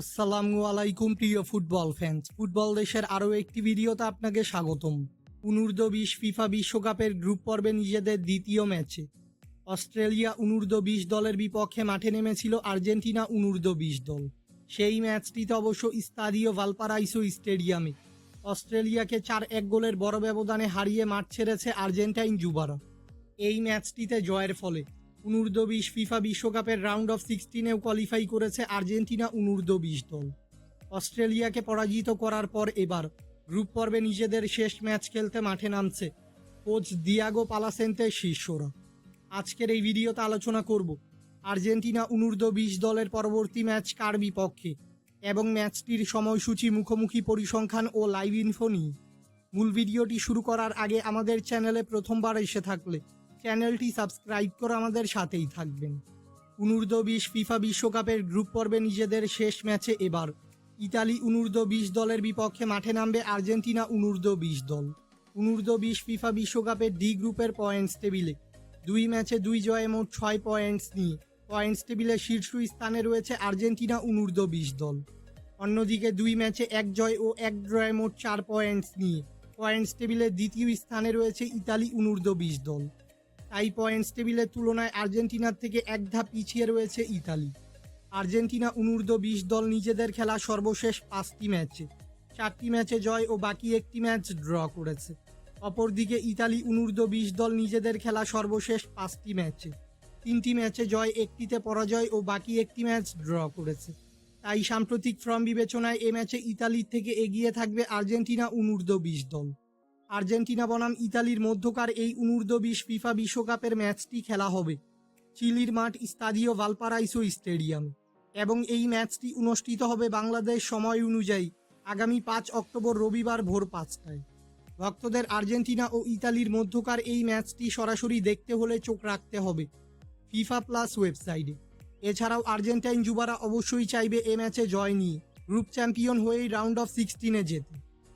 আসসালামু আলাইকুম, প্রিয় ফুটবল ফ্যান্স ফুটবল দেশের আরও একটি ভিডিওতে আপনাকে স্বাগতম। অনূর্ধ্ব বিশ ফিফা বিশ্বকাপের গ্রুপ পর্বে নিজেদের দ্বিতীয় ম্যাচে। অস্ট্রেলিয়া অনূর্ধ্ব বিশ দলের বিপক্ষে মাঠে নেমেছিল আর্জেন্টিনা অনূর্ধ্ব বিশ দল। সেই ম্যাচটিতে অবশ্য ইস্তাদিও ভালপারাইসো স্টেডিয়ামে। অস্ট্রেলিয়াকে চার এক গোলের বড় ব্যবধানে হারিয়ে মাঠ ছেড়েছে আর্জেন্টাইন যুবারা। এই ম্যাচটিতে জয়ের ফলে অনূর্ধ্ব বিশ ফিফা বিশ্বকাপের রাউন্ড অফ সিক্সটিনেও কোয়ালিফাই করেছে আর্জেন্টিনা অনূর্ধ্ব বিশ দল। অস্ট্রেলিয়াকে পরাজিত করার পর এবার গ্রুপ পর্বে নিজেদের শেষ ম্যাচ খেলতে মাঠে নামছে কোচ দিয়াগো পালাসেন্তের শিষ্যরা। আজকের এই ভিডিওতে আলোচনা করব আর্জেন্টিনা অনূর্ধ্ব বিশ দলের পরবর্তী ম্যাচ কার বিপক্ষে এবং ম্যাচটির সময়সূচি, মুখোমুখি পরিসংখ্যান ও লাইভ ইনফো নিয়ে। মূল ভিডিওটি শুরু করার আগে আমাদের চ্যানেলে প্রথমবার এসে থাকলে চ্যানেলটি সাবস্ক্রাইব করে আমাদের সাথেই থাকবেন। অনূর্ধ্ব বিশ ফিফা বিশ্বকাপের গ্রুপ পর্বে নিজেদের শেষ ম্যাচে এবার। ইতালি অনূর্ধ্ব বিশ দলের বিপক্ষে মাঠে নামবে আর্জেন্টিনা অনূর্ধ্ব বিশ দল। অনূর্ধ্ব বিশ ফিফা বিশ্বকাপের ডি গ্রুপের পয়েন্টস টেবিলে। দুই ম্যাচে দুই জয়ে মোট ছয় পয়েন্টস নিয়ে। পয়েন্টস টেবিলে শীর্ষ স্থানে রয়েছে আর্জেন্টিনা অনূর্ধ্ব বিশ দল। অন্যদিকে দুই ম্যাচে এক জয় ও এক ড্রয়ে মোট চার পয়েন্টস নিয়ে। পয়েন্টস টেবিলের দ্বিতীয় স্থানে রয়েছে ইতালি অনূর্ধ্ব বিশ দল। তাই পয়েন্টস টেবিলের তুলনায় আর্জেন্টিনার থেকে এক ধাপ পিছিয়ে রয়েছে ইতালি। আর্জেন্টিনা অনূর্ধ্ব বিশ দল নিজেদের খেলা সর্বশেষ পাঁচটি ম্যাচে, চারটি ম্যাচে জয় ও বাকি একটি ম্যাচ ড্র করেছে। অপরদিকে ইতালি অনূর্ধ্ব বিশ দল নিজেদের খেলা সর্বশেষ পাঁচটি ম্যাচে, তিনটি ম্যাচে জয়, একটিতে পরাজয় ও বাকি একটি ম্যাচ ড্র করেছে। তাই সাম্প্রতিক ফর্ম বিবেচনায় এ ম্যাচে ইতালির থেকে এগিয়ে থাকবে আর্জেন্টিনা অনূর্ধ্ব বিশ দল। আর্জেন্টিনা বনাম ইতালির মধ্যকার এই অনূর্ধ্ব বিশ ফিফা বিশ্বকাপের ম্যাচটি খেলা হবে। চিলির মাঠ স্তাদিও ভালপারাইসো স্টেডিয়াম। এবং এই ম্যাচটি অনুষ্ঠিত হবে বাংলাদেশ সময় অনুযায়ী আগামী পাঁচ অক্টোবর রবিবার ভোর পাঁচটায়। ভক্তদের আর্জেন্টিনা ও ইতালির মধ্যকার এই ম্যাচটি সরাসরি দেখতে হলে চোখ রাখতে হবে ফিফা প্লাস ওয়েবসাইটে। এছাড়াও আর্জেন্টাইন যুবারা অবশ্যই চাইবে এ ম্যাচে জয় নিয়ে। গ্রুপ চ্যাম্পিয়ন হয়েই রাউন্ড অফ সিক্সটিনে যেতে।